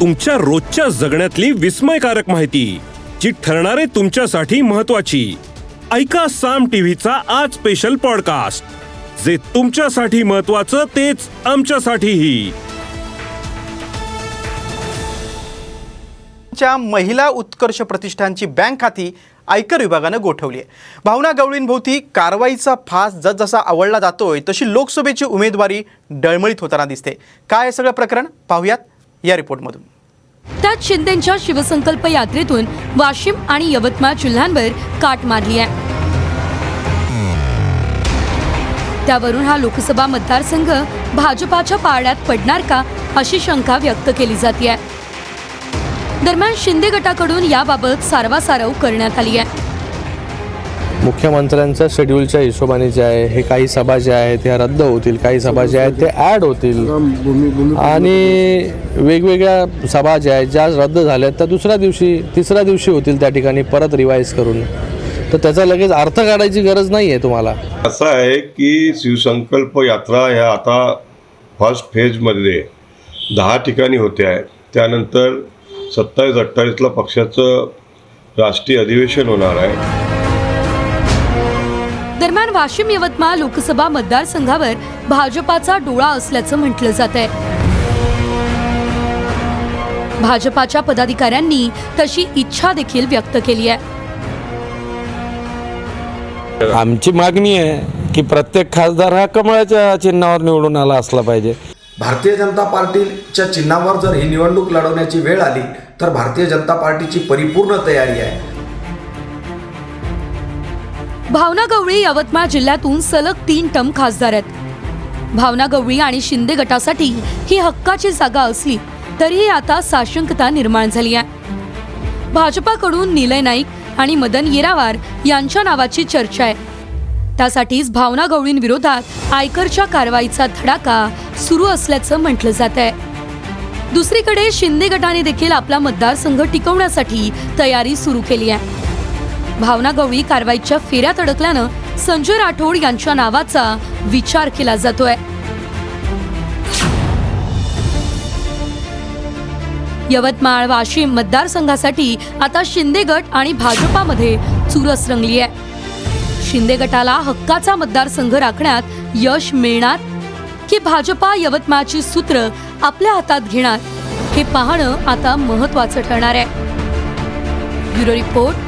तुमच्या रोजच्या जगण्यातली विस्मयकारक माहिती जी ठरणारे तुमच्यासाठी महत्वाची ऐका साम टीव्हीचा आज स्पेशल पॉडकास्ट जे तुमच्यासाठी महत्वाचं तेच आमच्यासाठीही. च्या महिला उत्कर्ष प्रतिष्ठानची बँक खाती आयकर विभागानं गोठवली आहे. भावना गवळींभोवती कारवाईचा फास जसजसा आवडला जातोय तशी लोकसभेची उमेदवारी डळमळीत होताना दिसते. काय सगळं प्रकरण? पाहूयात. या रिपोर्टमधून. त्यात शिंदेच्या शिवसंकल्प यात्रेतून वाशिम आणि यवतमाळ जिल्ह्यांवर काट मारली आहे. त्यावरून हा लोकसभा मतदारसंघ भाजपाच्या पाळण्यात पडणार का अशी शंका व्यक्त केली जाते. दरम्यान शिंदे गटाकडून याबाबत सारवासारव करण्यात आली आहे. मुख्यमंत्र्यांच्या शेड्यूलच्या हिशोबाने जे आहे हे काही सभा ज्या आहेत त्या रद्द होतील. काही सभा ज्या आहेत ते ॲड होतील. आणि वेगवेगळ्या सभा ज्या आहेत ज्या रद्द झाल्या त्या दुसऱ्या दिवशी तिसऱ्या दिवशी होतील त्या ठिकाणी परत रिवाईज करून. तर त्याचा लगेच अर्थ काढायची गरज नाही आहे तुम्हाला. असं आहे की शिवसंकल्प यात्रा ह्या आता फर्स्ट फेजमध्ये दहा ठिकाणी होत्या त्यानंतर सत्तावीस अठ्ठावीसला पक्षाचं राष्ट्रीय अधिवेशन होणार आहे. दरम्यान वाशिम यवतमाळ लोकसभा मतदारसंघावर भाजपाचा डोळा असल्याचं म्हटलं जात आहे. भाजपाच्या पदाधिकाऱ्यांनी तशी इच्छा देखील व्यक्त केली आहे. आमची मागणी आहे की प्रत्येक खासदार हा कमळाच्या चिन्हावर निवडून आला असला पाहिजे. भारतीय जनता पार्टीच्या चिन्हावर जर ही निवडणूक लढवण्याची वेळ आली तर भारतीय जनता पार्टीची परिपूर्ण तयारी आहे. भावना गवळी यवतमाळ जिल्ह्यातून सलग तीन टर्म खासदार आहेत. भावना गवळी आणि शिंदे गटासाठी ही हक्काची जागा असली तरीही आता साशंकता निर्माण झाली आहे. भाजपाकडून निलय नाईक आणि मदन येरावार यांच्या नावाची चर्चा आहे. त्यासाठीच भावना गवळींविरोधात आयकरच्या कारवाईचा धडाका सुरू असल्याचं म्हटलं जात आहे. दुसरीकडे शिंदे गटाने देखील आपला मतदारसंघ टिकवण्यासाठी तयारी सुरू केली आहे. भावना गवळी कारवाईच्या फेऱ्यात अडकल्यानं संजय राठोड यांच्या नावाचा विचार केला जातोय. यवतमाळ वाशिम मतदारसंघासाठी आता शिंदे गट आणि भाजपामध्ये चुरस रंगली आहे शिंदे गटाला हक्काचा मतदारसंघ राखण्यात यश मिळणार की भाजपा यवतमाळची सूत्र आपल्या हातात घेणार हे पाहणं आता महत्वाचं ठरणार आहे. Bureau report